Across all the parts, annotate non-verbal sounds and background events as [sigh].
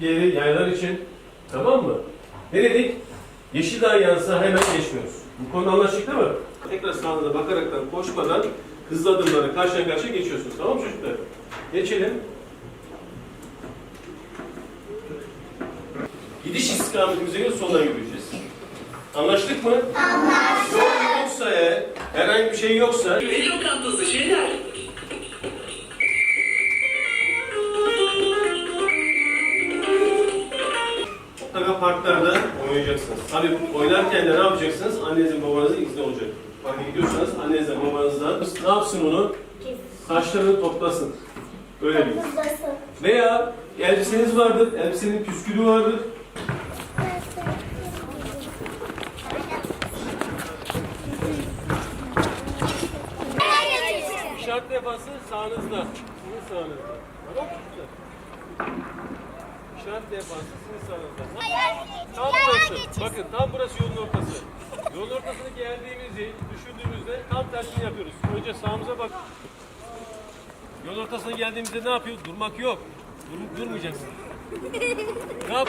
diğeri yaylar için. Tamam mı? Ne dedik? Yeşil ay yansa hemen geçmiyoruz. Bu konuda anlaştık değil mi? Tekrar sağınıza bakaraktan koşmadan hızlı adımları karşıya karşıya geçiyorsunuz. Tamam mı çocuklar? Geçelim. Gidiş istikametimize göre soldan yürüyeceğiz. Anlaştık mı? Anlaştık. Yol yoksa eğer, herhangi bir şey yoksa Ne lokantası şeyler? Parklarda oynayacaksınız. Tabii oynarken de ne yapacaksınız? Annenizin babanızın izni olacak. Parka gidiyorsanız annenizden babanızdan ne yapsın onu? Saçlarını toplasın. Öyle bir. Veya elbiseniz vardır, elbisenin püskülü vardır. İşaret defası sağınızda. Sizin sağınızda. Tamam mı İşaret defası sizin sağınızda. Tam burası. Bakın tam burası yolun ortası. Yolun ortasına geldiğimizi düşündüğümüzde tam tersini yapıyoruz. Önce sağımıza bak. Yol ortasına geldiğimizde ne yapıyoruz? Durmak yok. Dur, durmayacaksın. ne [laughs] yap?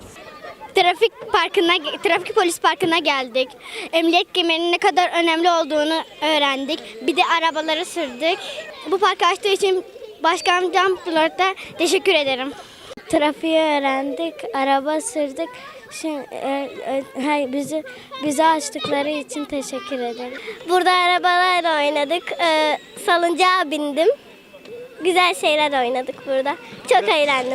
Trafik parkına, trafik polis parkına geldik. Emniyet kemerinin ne kadar önemli olduğunu öğrendik. Bir de arabaları sürdük. Bu parkı açtığı için Başkan Can Pilot'a teşekkür ederim. Trafiği öğrendik, araba sürdük. Şimdi, e, e, bizi bize açtıkları için teşekkür ederim. Burada arabalarla oynadık. E, salıncağa bindim. Güzel şeyler oynadık burada. Çok eğlendim.